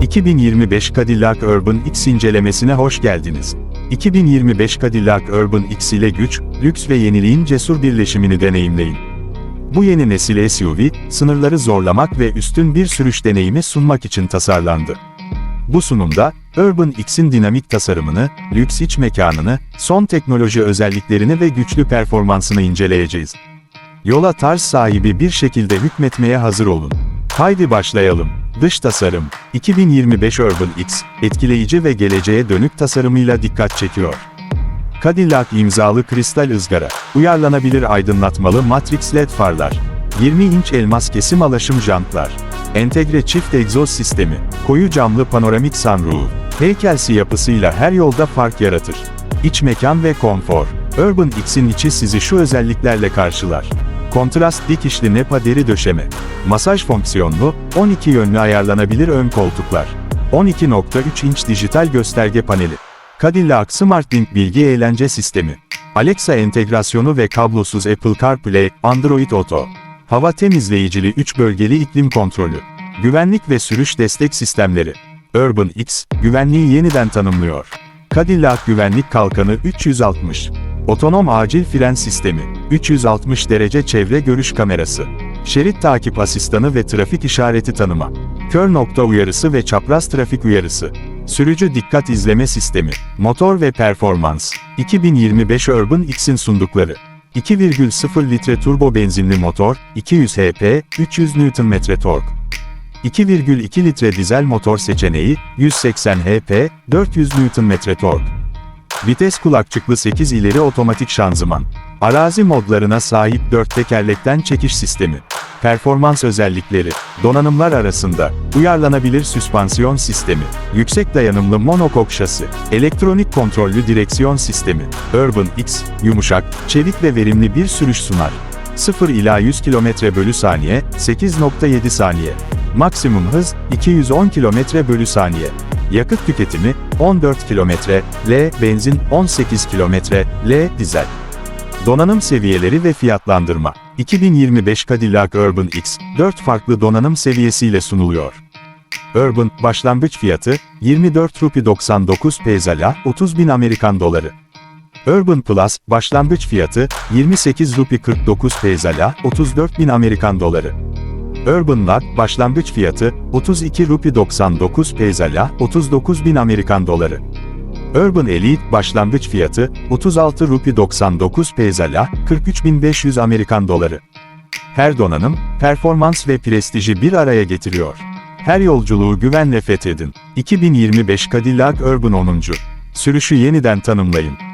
2025 Cadillac Urban X incelemesine hoş geldiniz. 2025 Cadillac Urban X ile güç, lüks ve yeniliğin cesur birleşimini deneyimleyin. Bu yeni nesil SUV, sınırları zorlamak ve üstün bir sürüş deneyimi sunmak için tasarlandı. Bu sunumda, Urban X'in dinamik tasarımını, lüks iç mekanını, son teknoloji özelliklerini ve güçlü performansını inceleyeceğiz. Yola tarz sahibi bir şekilde hükmetmeye hazır olun. Haydi başlayalım. Dış tasarım 2025 Urban X, etkileyici ve geleceğe dönük tasarımıyla dikkat çekiyor. Cadillac imzalı kristal ızgara, uyarlanabilir aydınlatmalı Matrix LED farlar, 20 inç elmas kesim alaşım jantlar, entegre çift egzoz sistemi, koyu camlı panoramik sunroof, heykelsi yapısıyla her yolda fark yaratır. İç mekan ve konfor, Urban X'in içi sizi şu özelliklerle karşılar. Kontrast dikişli nepa deri döşeme, masaj fonksiyonlu, 12 yönlü ayarlanabilir ön koltuklar, 12.3 inç dijital gösterge paneli, Cadillac SmartLink bilgi eğlence sistemi, Alexa entegrasyonu ve kablosuz Apple CarPlay, Android Auto, hava temizleyicili 3 bölgeli iklim kontrolü, güvenlik ve sürüş destek sistemleri, Urban X, güvenliği yeniden tanımlıyor. Cadillac Güvenlik Kalkanı 360, Otonom Acil Fren Sistemi, 360 derece çevre görüş kamerası, şerit takip asistanı ve trafik işareti tanıma, kör nokta uyarısı ve çapraz trafik uyarısı, sürücü dikkat izleme sistemi, motor ve performans, 2025 Urban X'in sundukları, 2,0 litre turbo benzinli motor, 200 HP, 300 Nm tork. 2,2 litre dizel motor seçeneği, 180 HP, 400 Nm tork. Vites kulakçıklı 8 ileri otomatik şanzıman. Arazi modlarına sahip 4 tekerlekten çekiş sistemi. Performans özellikleri, donanımlar arasında, uyarlanabilir süspansiyon sistemi, yüksek dayanımlı monokok şasi, elektronik kontrollü direksiyon sistemi, Urban X, yumuşak, çevik ve verimli bir sürüş sunar. 0 ila 100 km bölü saniye, 8.7 saniye. Maksimum hız, 210 km bölü saniye. Yakıt tüketimi, 14 km, L, benzin, 18 km, L, dizel. Donanım seviyeleri ve fiyatlandırma. 2025 Cadillac Urban X, 4 farklı donanım seviyesiyle sunuluyor. Urban, başlangıç fiyatı, 24 rupi 99 pezala, 30 bin Amerikan doları. Urban Plus, başlangıç fiyatı, 28 rupi 49 pezala, 34 bin Amerikan doları. Urban Lag, başlangıç fiyatı, 32 rupi 99 pezala, 39 bin Amerikan doları. Urban Elite, başlangıç fiyatı, 36 rupi 99 pezala, 43.500 Amerikan doları. Her donanım, performans ve prestiji bir araya getiriyor. Her yolculuğu güvenle fethedin. 2025 Cadillac Urban 10. Sürüşü yeniden tanımlayın.